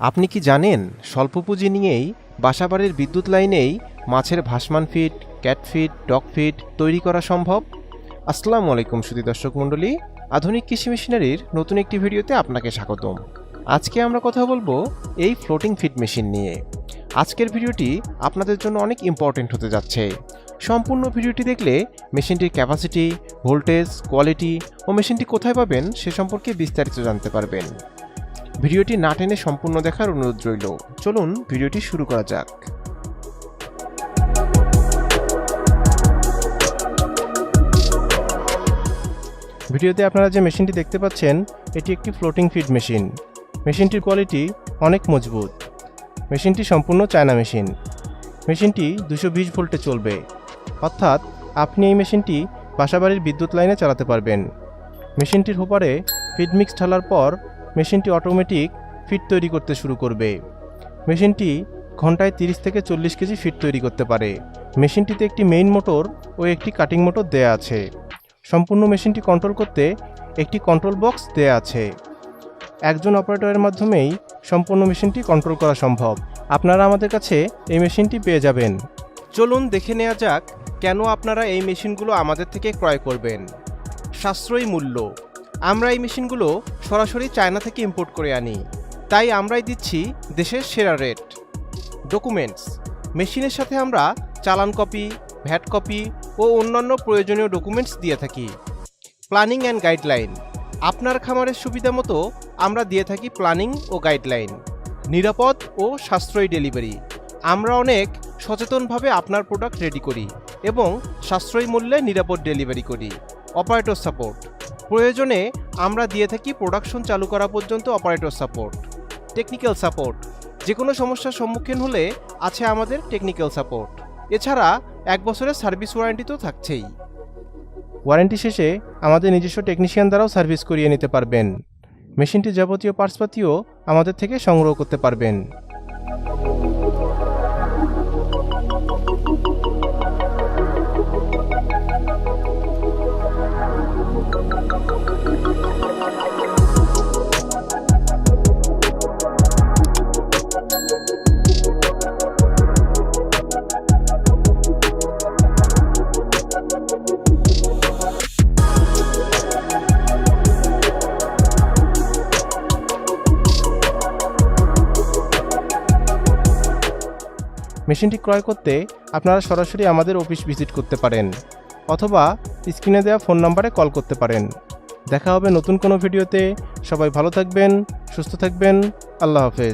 আপনি কি জানেন স্বল্প পুঁজি নিয়েই বাসাবাড়ির বিদ্যুৎ লাইনেই মাছের ভাসমান feed cat feed, dog feed তৈরি করা সম্ভব? আসসালামু আলাইকুম সুদী দর্শক মণ্ডলী, আধুনিক কৃষি মেশিনারির নতুন একটি ভিডিওতে আপনাকে স্বাগতম। আজকে আমরা কথা বলব এই ফ্লোটিং ফিড মেশিন নিয়ে। আজকের ভিডিওটি আপনাদের জন্য অনেক ইম্পর্টেন্ট হতে যাচ্ছে। সম্পূর্ণ ভিডিওটি দেখলে মেশিনটির ক্যাপাসিটি, ভোল্টেজ, কোয়ালিটি ও মেশিনটি কোথায় পাবেন সে সম্পর্কে বিস্তারিত জানতে পারবেন। ভিডিওটি না টেনে সম্পূর্ণ দেখার অনুরোধ রইল। চলুন ভিডিওটি শুরু করা যাক। ভিডিওতে আপনারা যে মেশিনটি দেখতে পাচ্ছেন, এটি একটি ফ্লোটিং ফিড মেশিন। মেশিনটির কোয়ালিটি অনেক মজবুত। মেশিনটি সম্পূর্ণ চায়না মেশিন। মেশিনটি দুশো বিশ ভোল্টে চলবে। অর্থাৎ আপনি এই মেশিনটি বাসাবাড়ির বিদ্যুৎ লাইনে চালাতে পারবেন। মেশিনটির হোপারে ফিড মিক্স ঢালার পর মেশিনটি অটোমেটিক ফিড তৈরি করতে শুরু করবে। মেশিনটি ঘন্টায় তিরিশ থেকে চল্লিশ কেজি ফিড তৈরি করতে পারে। মেশিনটিতে একটি মেইন মোটর ও একটি কাটিং মোটর দেয়া আছে। সম্পূর্ণ মেশিনটি কন্ট্রোল করতে একটি কন্ট্রোল বক্স দেয়া আছে। একজন অপারেটরের মাধ্যমেই সম্পূর্ণ মেশিনটি কন্ট্রোল করা সম্ভব। আপনারা আমাদের কাছে এই মেশিনটি পেয়ে যাবেন। চলুন দেখে নেওয়া যাক কেন আপনারা এই মেশিনগুলো আমাদের থেকে ক্রয় করবেন। সাশ্রয়ী মূল্য। আমরা এই মেশিনগুলো সরাসরি চায়না থেকে ইম্পোর্ট করে আনি। তাই আমরাই দিচ্ছি দেশের সেরা রেট ডকুমেন্টস মেশিনের সাথে আমরা চালান কপি ভ্যাট কপি ও অন্যান্য প্রয়োজনীয় ডকুমেন্টস দিয়ে থাকি। প্ল্যানিং অ্যান্ড গাইডলাইন আপনার খামারের সুবিধা মতো আমরা দিয়ে থাকি প্ল্যানিং ও গাইডলাইন নিরাপদ ও সাশ্রয়ী ডেলিভারি আমরা অনেক সচেতনভাবে আপনার প্রোডাক্ট রেডি করি এবং সাশ্রয়ী মূল্যে নিরাপদ ডেলিভারি করি। অপারেটর সাপোর্ট প্রয়োজনে আমরা দিয়ে থাকি প্রোডাকশন চালু করা পর্যন্ত অপারেটর সাপোর্ট টেকনিক্যাল সাপোর্ট যে কোনো সমস্যার সম্মুখীন হলে আছে আমাদের টেকনিক্যাল সাপোর্ট এছাড়া এক বছরের সার্ভিস ওয়ারেন্টি তো থাকছেই। ওয়ারেন্টি শেষে আমাদের নিজস্ব টেকনিশিয়ান দ্বারাও সার্ভিস করিয়ে নিতে পারবেন। মেশিনটির যাবতীয় পার্টসপাতিও আমাদের থেকে সংগ্রহ করতে পারবেন। মেশিনটি ক্রয় করতে আপনারা সরাসরি আমাদের অফিস ভিজিট করতে পারেন, অথবা স্ক্রিনে দেওয়া ফোন নম্বরে কল করতে পারেন। দেখা হবে নতুন কোনো ভিডিওতে। সবাই ভালো থাকবেন, সুস্থ থাকবেন। আল্লাহ হাফেজ।